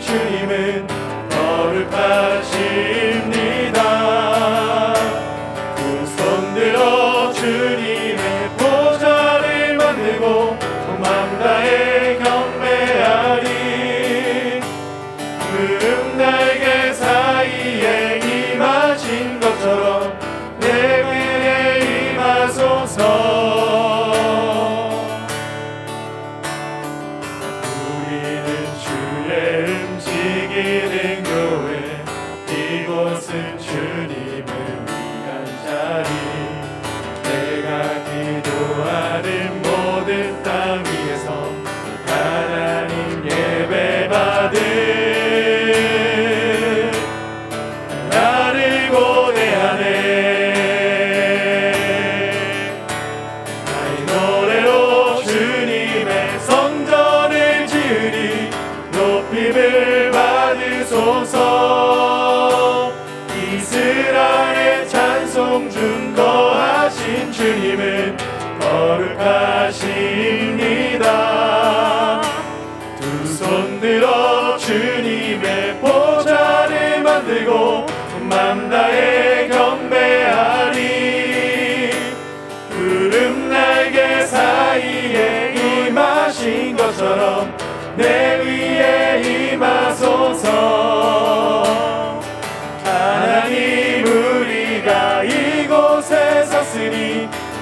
증거 높임을 받으소서. 이스라엘 찬송 증거하신 주님은 거룩하십니다. 두 손 들어 주님의 보좌를 만들고 맘 다해 경배하리. 구름 날개 사이에 임하신 것처럼 내 위에